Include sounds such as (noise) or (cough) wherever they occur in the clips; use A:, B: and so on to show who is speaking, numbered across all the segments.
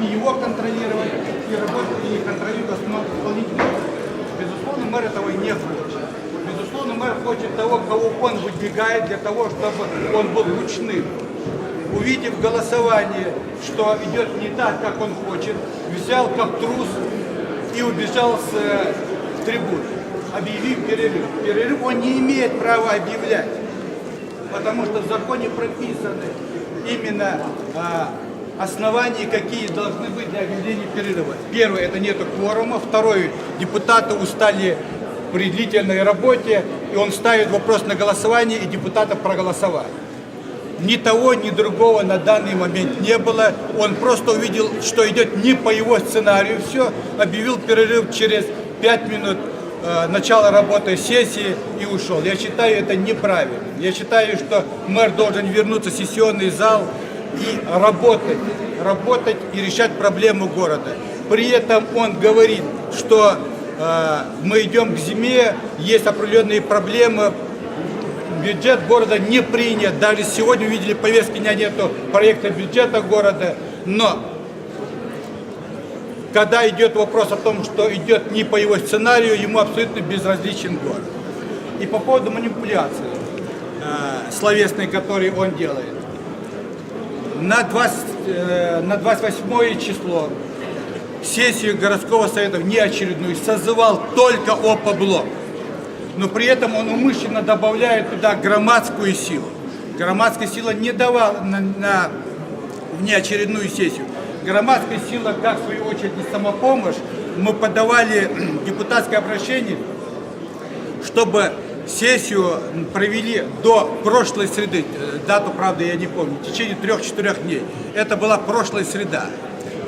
A: и его контролировать, и работать, и контролировать власть. Безусловно, мэр этого не хочет. Безусловно, мэр хочет того, кого он выдвигает для того, чтобы он был ручным. Увидев голосование, что идет не так, как он хочет, взял как трус и убежал с э, трибуны, объявив перерыв. Перерыв он не имеет права объявлять, потому что в законе прописаны именно а, основания, какие должны быть для объявления перерыва. Первое, это нету кворума. Второе, депутаты устали при длительной работе, и он ставит вопрос на голосование, и депутаты проголосовали. Ни того, ни другого на данный момент не было. Он просто увидел, что идет не по его сценарию. Все, объявил перерыв через 5 минут э, начала работы сессии и ушел. Я считаю это неправильно. Я считаю, что мэр должен вернуться в сессионный зал и работать, работать и решать проблему города. При этом он говорит, что э, мы идем к зиме, есть определенные проблемы, бюджет города не принят. Даже сегодня увидели повестки дня нету проекта бюджета города. Но когда идет вопрос о том, что идет не по его сценарию, ему абсолютно безразличен город. И по поводу манипуляции э, словесной, которые он делает. На, 20, э, на 28 число сессию городского совета внеочередную созывал только ОПОБЛОК но при этом он умышленно добавляет туда громадскую силу. Громадская сила не давала на, на внеочередную сессию. Громадская сила, как в свою очередь и самопомощь, мы подавали (clears throat) депутатское обращение, чтобы сессию провели до прошлой среды, Э, дату, правда, я не помню, в течение трех-четырех дней. Это была прошлая среда.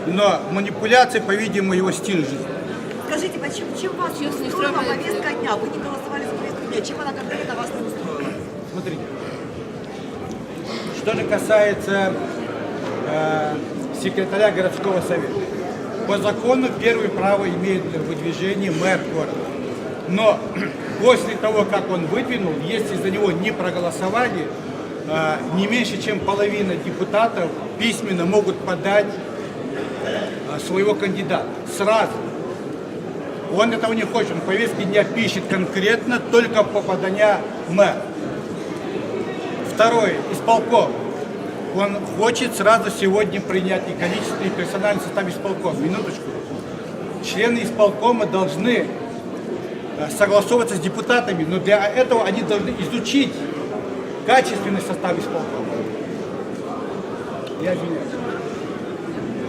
A: Но манипуляция, по-видимому, его стиль жизни.
B: Скажите, почему, чем вас не
C: Честно, не
B: устроила повестка дня? Вы не голосовали за повестку дня. Чем она конкретно вас не устроила?
A: Смотрите. Что же касается э, секретаря городского совета. По закону первое право имеет в выдвижении мэр города. Но (clears throat) после того, как он выдвинул, если за него не проголосовали, э, не меньше, чем половина депутатов письменно могут подать э, своего кандидата сразу. Он этого не хочет, он повестки дня пишет конкретно только по поданию мэра. Второе, исполком. Он хочет сразу сегодня принять и количественный, и персональный состав исполкома. Минуточку. Члены исполкома должны согласовываться с депутатами, но для этого они должны изучить качественный состав исполкома. Я извиняюсь.